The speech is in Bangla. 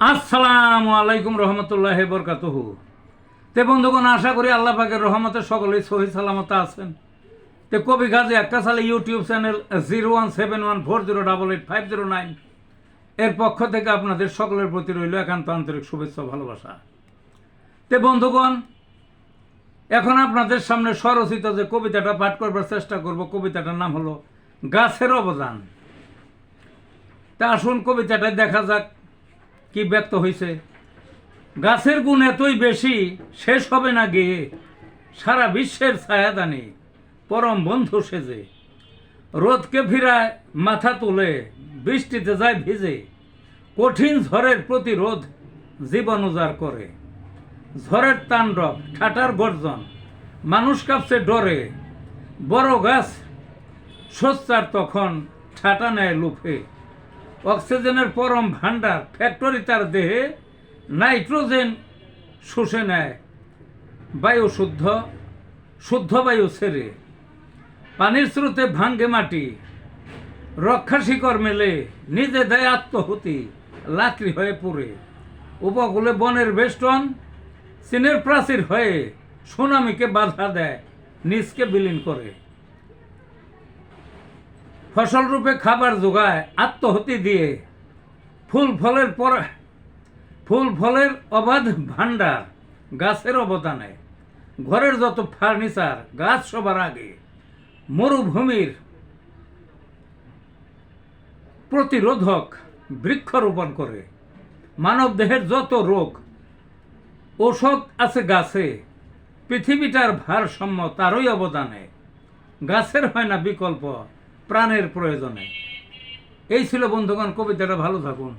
আসসালামু আলাইকুম রহমতুল্লাহ বরকাতুহু। তে বন্ধুগণ, আশা করি আল্লাহ পাকের রহমতে সকলেই সহি সালামত আছেন। তে কবি গাজী একটা সালে YouTube channel zero one seven one four zero double eight five zero nine এর পক্ষ থেকে আপনাদের সকলের প্রতি রইল একান্ত আন্তরিক শুভেচ্ছা ভালোবাসা। তে বন্ধুগণ, এখন আপনাদের সামনে স্বরচিত যে কবিতাটা পাঠ করবার চেষ্টা করব, কবিতাটার নাম হলো গাছের অবদান। তা আসুন কবিতাটা দেখা যাক কি ব্যক্ত হয়েছে গাছের গুণ এতই বেশি, শেষ হবে না গিয়ে সারা বিশ্বের ছায়াদানি পরম বন্ধু সেজে। রোদকে ফিরায় মাথা তুলে, বৃষ্টিতে যায় ভিজে। কঠিন ঝড়ের প্রতিরোধ জীবন উজাড় করে। ঝড়ের তাণ্ডব, ঠাটার গর্জন, মানুষ কাঁপছে ডরে। বড় গাছ সোচ্চার তখন ঠাটা নেয় লুফে। অক্সিজেনের পরম ভাণ্ডার ফ্যাক্টরি তার দেহে নাইট্রোজেন শুষে নেয়। বায়ু শুদ্ধ শুদ্ধ বায়ু ছেড়ে পানির স্রোতে ভাঙ্গে মাটি। রক্ষা শিকড় মেলে, নিজে দেয় আত্মহুতি, লাকড়ি হয়ে পড়ে। উপকূলে বনের বেষ্টন চীনের প্রাচীর হয়ে সুনামিকে বাধা দেয়, নিজকে বিলীন করে। ফসল রূপে খাবার যোগায়, আত্মহতি দিয়ে। ফুল ফলের পর, ফুল ফলের অবাধ ভাণ্ডার গাছের অবদানে। ঘরের যত ফার্নিচার, গাছ সবার আগে। মরুভূমির প্রতিরোধক বৃক্ষরোপণ করে। মানব দেহের যত রোগ, ঔষধ আছে গাছে, পৃথিবীটার ভারসাম্য তারই অবদানে। গাছের হয় না বিকল্প প্রাণের প্রয়োজনে। এই ছিল বন্ধুগণ কবিতাটা ভালো থাকুন।